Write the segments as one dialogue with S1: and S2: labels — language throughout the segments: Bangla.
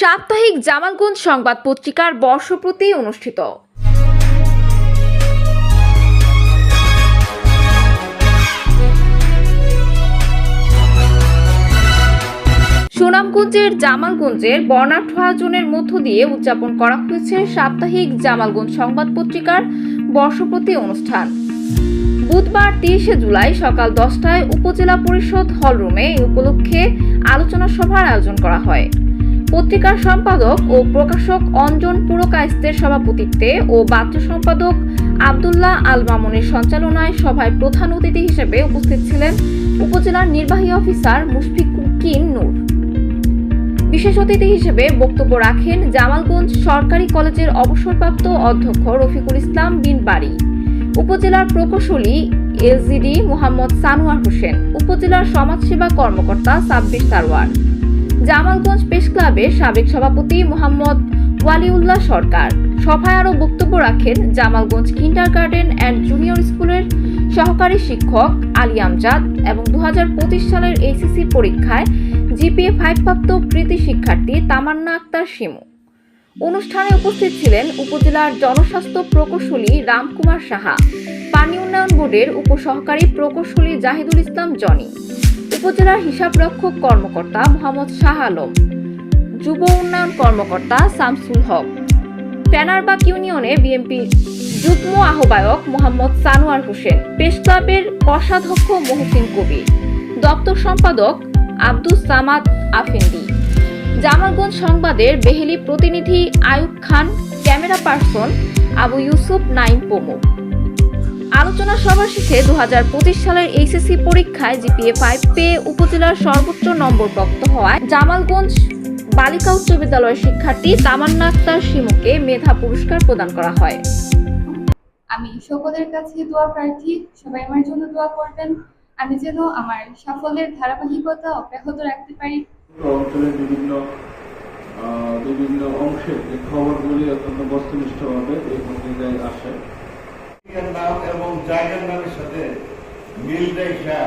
S1: সাপ্তাহিক জামালগঞ্জ সংবাদ পত্রিকার বর্ষপ্রতি অনুষ্ঠিত। সুনামগঞ্জের জামালগঞ্জের বর্ণাঢ্য আয়োজনের মধ্য দিয়ে উদযাপন করা হয়েছে সাপ্তাহিক জামালগঞ্জ সংবাদ পত্রিকার বর্ষপ্রতি অনুষ্ঠান। বুধবার তিরিশে জুলাই সকাল দশটায় উপজেলা পরিষদ হলরুমে এই উপলক্ষে আলোচনা সভার আয়োজন করা হয়। পত্রিকার সম্পাদক ও প্রকাশক অঞ্জন পুরকায়েস্তের সভাপতিত্বে ও বাদ্য সম্পাদক আবদুল্লাহ আল মামুনের সঞ্চালনায় সভায় প্রধান অতিথি হিসেবে উপস্থিত ছিলেন উপজেলার নির্বাহী অফিসার মুশফিক উদ্দিন নূর। বিশেষ অতিথি হিসেবে বক্তব্য রাখেন জামালগঞ্জ সরকারি কলেজের অবসরপ্রাপ্ত অধ্যক্ষ রফিকুল ইসলাম বিন বাড়ি উপজেলার প্রকৌশলী এলজিডি মোহাম্মদ সানোয়ার হোসেন, উপজেলার সমাজসেবা কর্মকর্তা সাব্বির সারওয়ার জামালগঞ্জ প্রেস ক্লাবের সাবেক সভাপতি মোহাম্মদ ওয়ালিউল্লাহ সরকার। সভায় আরও বক্তব্য রাখেন Jamalganj kindergarten and junior স্কুলের সহকারী শিক্ষক আলী আমজাদ এবং দু হাজার পঁচিশ সালের এইচএসসি পরীক্ষায় জিপিএ ফাইভ প্রাপ্ত কৃতি শিক্ষার্থী তামান্না আক্তার শিমু। অনুষ্ঠানে উপস্থিত ছিলেন উপজেলার জনস্বাস্থ্য প্রকৌশলী রামকুমার সাহা, পানি উন্নয়ন বোর্ডের উপসহকারী প্রকৌশলী জাহিদুল ইসলাম জনি। উপজেলার হিসাবরক্ষক কর্মকর্তা মোহাম্মদ শাহ আলম, যুব উন্নয়ন কর্মকর্তা শামসুল হক প্যানারবাগ ইউনিয়নে বিএনপি যুগ্ম আহ্বায়ক মোহাম্মদ সানোয়ার হোসেন, প্রেস ক্লাবের কোষাধ্যক্ষ মহসিন কবির, দপ্তর সম্পাদক আব্দুস সামাদ আফেন্দি, জামালগঞ্জ সংবাদের বেহেলি প্রতিনিধি আয়ুব খান, ক্যামেরা পার্সন আবু ইউসুফ নাইম প্রমুখ। আলোচনা সভা শেষে দুহাজার পঁচিশ সালের এইচএসসি পরীক্ষায় জিপিএ ফাইভ পেয়ে উপজেলার সর্বোচ্চ নম্বর প্রাপ্ত হওয়ায় জামালগঞ্জ বালিকা উচ্চ বিদ্যালয়ের শিক্ষার্থী তামান্না আক্তার শিমুকে মেধা পুরস্কার প্রদান করা হয়।
S2: আমি সকলের কাছে দোয়া প্রার্থী সবাই আমার জন্য দোয়া করবেন। আমি যেন আমার সাফল্যের ধারাবাহিকতা অব্যাহত রাখতে পারি।
S3: অঞ্চলের বিভিন্ন বিভিন্ন অংশের খবরগুলি অত্যন্ত বস্তুনিষ্ঠভাবে এই পত্রিকায় আসে
S4: নাম এবং জায়গার নামের সাথে মিল রেখা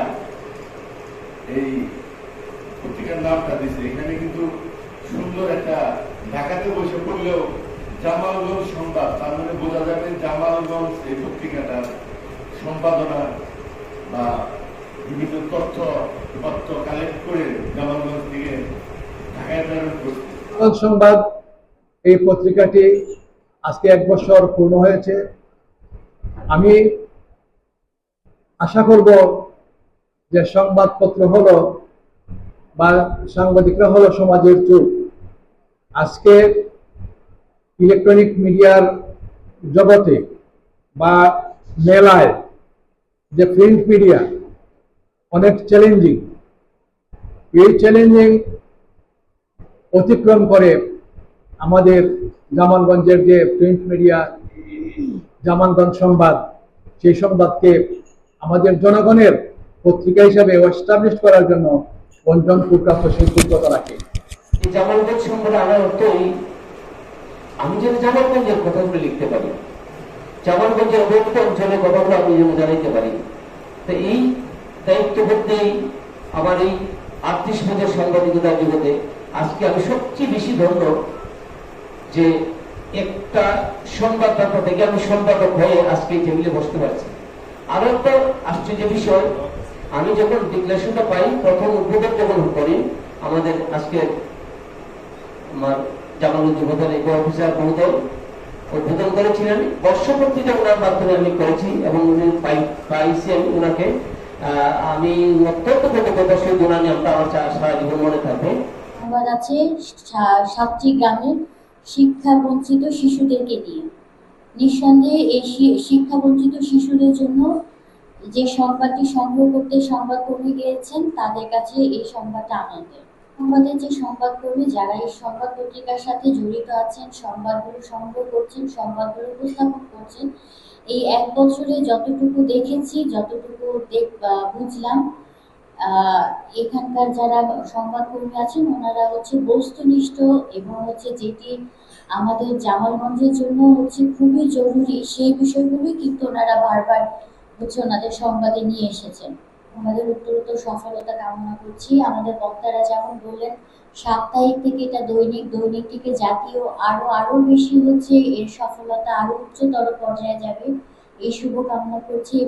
S4: এই পত্রিকার নামটা দিছে এখানে কিন্তু সুন্দর একটা ঢাকাতে বসে পড়লেও জামালগঞ্জ সংবাদ, তার মানে বোঝা যাবে জামালগঞ্জ এই পত্রিকাটার সম্পাদনা বা বিভিন্ন তথ্য তথ্য কালেক্ট করে জামালগঞ্জ থেকে ঢাকায় প্রেরণ করছে।
S5: সংবাদ এই পত্রিকাটি আজকে এক বছর পূর্ণ হয়েছে। আমি আশা করব যে সংবাদপত্র হলো বা সাংবাদিকরা হলো সমাজের চোখ আজকে ইলেকট্রনিক মিডিয়ার জগতে বা মেলায় যে প্রিন্ট মিডিয়া অনেক চ্যালেঞ্জিং এই চ্যালেঞ্জিং অতিক্রম করে আমাদের জামানগঞ্জের যে প্রিন্ট মিডিয়া জামানগঞ্জ সংবাদ। সেই সংবাদকে আমাদের জনগণের পত্রিকা হিসাবে এস্টাবলিশ করার জন্য পঞ্চম কুপ্রাপ্ত সেই যোগ্যতা রাখে
S6: আমি যেন জামালগঞ্জের কথাগুলো লিখতে পারি। জামালগঞ্জের অঞ্চলের কথাগুলো আমি যেন জানাইতে পারি। তো এই দায়িত্ববোধেই আমার এই বছর সাংবাদিকতার জগতে আজকে আমি সবচেয়ে বেশি ধন্য যে একটা সংবাদদাতা থেকে আমি সম্পাদক হয়ে আজকে টেবিলে বসতে পারছি। আরও একটা আশ্চর্য বিষয়, আমি যখন ডিক্লারেশনটা পাই, প্রথম উদ্বোধন যখন করি, আমাদের আজকে আমার জামালুদ্দিন প্রধান, এই অফিসার মহোদয় উদ্বোধন করেছিলেন। বর্ষপত্রিকা ওনার মাধ্যমে আমি করেছি এবং উনি পাই- পাইছি আমি ওনাকে আমি অত্যন্ত কৃতজ্ঞতা সেই ওনার নামটা আমার সারা জীবন মনে থাকবে।
S7: সংবাদ আছে সাতটি গ্রামের শিক্ষা বঞ্চিত শিশুদেরকে নিয়ে নিঃসন্দেহে এই শি- শিক্ষা বঞ্চিত শিশুদের জন্য যে সংবাদটি সংগ্রহ করতে সংবাদকর্মী গিয়েছেন, তাদের কাছে এই সংবাদটা আনন্দের। সংবাদের যে সংবাদকর্মী, যারা এই সংবাদ পত্রিকার সাথে জড়িত আছেন, সংবাদগুলো সংগ্রহ করছেন, সংবাদগুলো উপস্থাপন করছেন, এই এক বছরে যতটুকু দেখেছি, যতটুকু দেখ বুঝলাম এখানকার যারা সংবাদকর্মী আছেন, ওনারা হচ্ছে বস্তুনিষ্ঠ এবং হচ্ছে যেটি আমাদের জামালগঞ্জের জন্য হচ্ছে খুবই জরুরি, সেই বিষয়গুলোই কিন্তু ওনারা বারবার হচ্ছে ওনাদের সংবাদে নিয়ে এসেছেন। আমাদের উত্তরোত্তর সফলতা কামনা করছি। আমাদের বক্তারা যেমন বললেন, সাপ্তাহিক থেকে এটা দৈনিক দৈনিক থেকে জাতীয় আরও আরও বেশি হচ্ছে এর সফলতা আরও উচ্চতর পর্যায়ে যাবে। এই শুভ কামনা করছি।